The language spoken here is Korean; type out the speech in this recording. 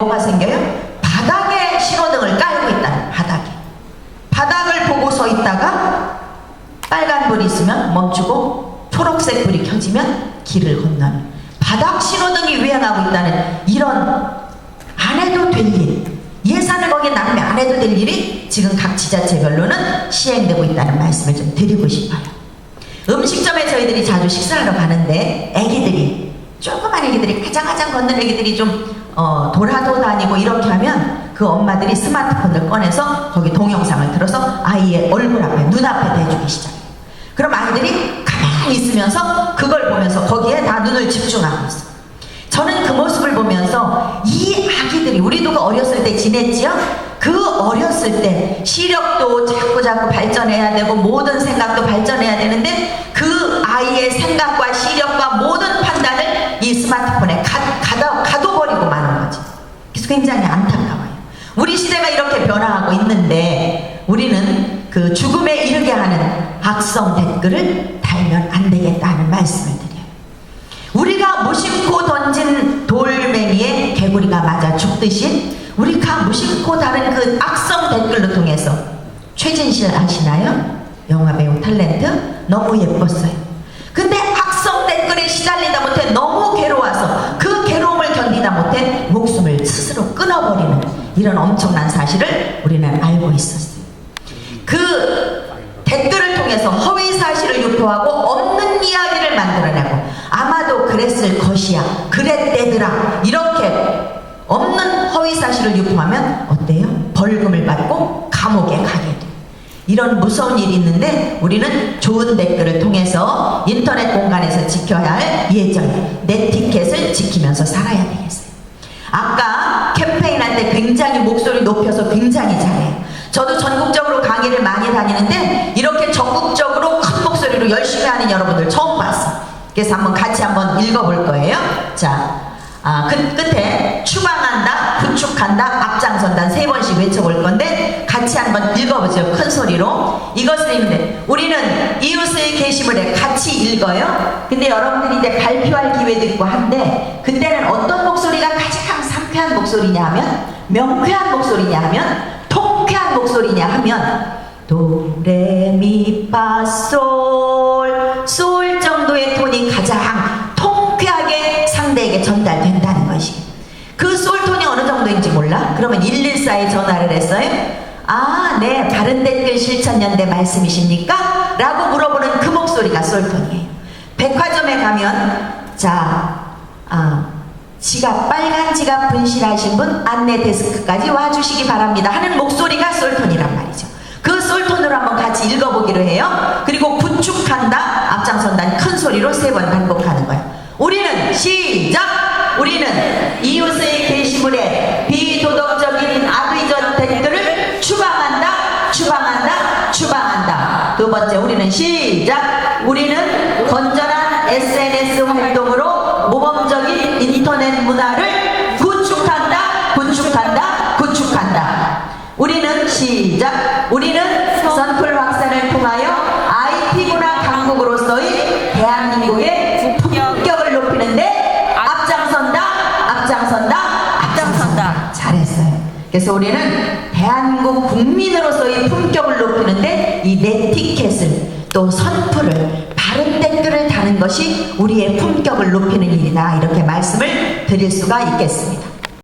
뭐가 생겨요? 바닥에 신호등을 깔고 있다. 바닥에. 바닥을 보고 서 있다가 빨간 불이 있으면 멈추고 초록색 불이 켜지면 길을 건너는 바닥 신호등이 유행하고 있다는 이런 안 해도 될 일, 예산을 거기에 낭비 안 해도 될 일이 지금 각 지자체별로는 시행되고 있다는 말씀을 좀 드리고 싶어요. 음식점에 저희들이 자주 식사하러 가는데 애기들이 조그만 애기들이 가장가장 걷는 애기들이 좀 어, 돌아도 다니고 이렇게 하면 그 엄마들이 스마트폰을 꺼내서 거기 동영상을 들어서 아이의 얼굴 앞에 눈앞에 대주기 시작해요. 그럼 아이들이 가만히 있으면서 그걸 보면서 거기에 다 눈을 집중하고 있어. 저는 그 모습을 보면서 이 아기들이 우리도 그 어렸을 때 지냈지요? 그 어렸을 때 시력도 자꾸 자꾸 발전해야 되고 모든 생각도 발전해야 굉장히 안타까워요. 우리 시대가 이렇게 변화하고 있는데 우리는 그 죽음에 이르게 하는 악성 댓글을 달면 안 되겠다는 말씀을 드려요. 우리가 무심코 던진 돌멩이에 개구리가 맞아 죽듯이 우리가 무심코 다른 그 악성 댓글로 통해서 최진실 아시나요? 영화 배우 탤런트 너무 예뻤어요. 근데 악성 댓글에 시달리다 못해 너무 괴로워서 그 괴로움을 견디다 못해 목숨을 스스로 끊어버리는 이런 엄청난 사실을 우리는 알고 있었어요. 그 댓글을 통해서 허위 사실을 유포하고 없는 이야기를 만들어내고 아마도 그랬을 것이야 그랬대더라 이렇게 없는 허위 사실을 유포하면 어때요? 벌금을 받고 감옥에 가게 돼 이런 무서운 일이 있는데 우리는 좋은 댓글을 통해서 인터넷 공간에서 지켜야 할 예절 네티켓을 지키면서 살아야 되겠어요 아까 캠페인 할때 굉장히 목소리 높여서 굉장히 잘해요. 저도 전국적으로 강의를 많이 다니는데 이렇게 전국적으로 큰 목소리로 열심히 하는 여러분들 처음 봤어. 그래서 한번 같이 한번 읽어볼 거예요. 자, 아, 끝, 끝에 추방한다, 구축한다, 앞장선다 세 번씩 외쳐볼 건데 같이 한번 읽어보죠. 큰 소리로. 이것을 읽는데 우리는 이웃의 게시물에 같이 읽어요. 근데 여러분들이 이제 발표할 기회도 있고 한데 그때는 어떤 목소리가 상쾌한 목소리냐 하면 명쾌한 목소리냐 하면 통쾌한 목소리냐 하면 도레미파솔 솔 정도의 톤이 가장 통쾌하게 상대에게 전달된다는 것이 그 솔 톤이 어느 정도인지 몰라? 그러면 114에 전화를 했어요. 아, 네, 바른 댓글 실천연대 말씀이십니까? 라고 물어보는 그 목소리가 솔톤이에요. 백화점에 가면, 자, 아, 지갑, 빨간 지갑 분실하신 분 안내 데스크까지 와주시기 바랍니다. 하는 목소리가 솔톤이란 말이죠. 그 솔톤으로 한번 같이 읽어보기로 해요. 그리고 구축한다, 앞장선다 큰 소리로 세 번 반복하는 거예요. 우리는 시작! 우리는 이웃의 게시물에 비도덕적인 악의적 댓글을 추방한다, 추방한다, 추방한다. 두 번째, 우리는 시작! 우리는 건전한 SNS 활동으로 모범적인 인터넷 문화를 구축한다, 구축한다, 구축한다. 우리는 시작! 우리는 선풀 확산을 통하여 IT 문화 강국으로서의 대한민국의 품격을 높이는데 앞장선다, 앞장선다, 앞장선다. 잘했어요. 그래서 우리는 대한민국 국민으로서의 품격을 높이는데 이 네티켓을 또 선풀을 바른 댓글을 다는 것이 우리의 품격을 높이는 일이다 이렇게 말씀을 드릴 수가 있겠습니다.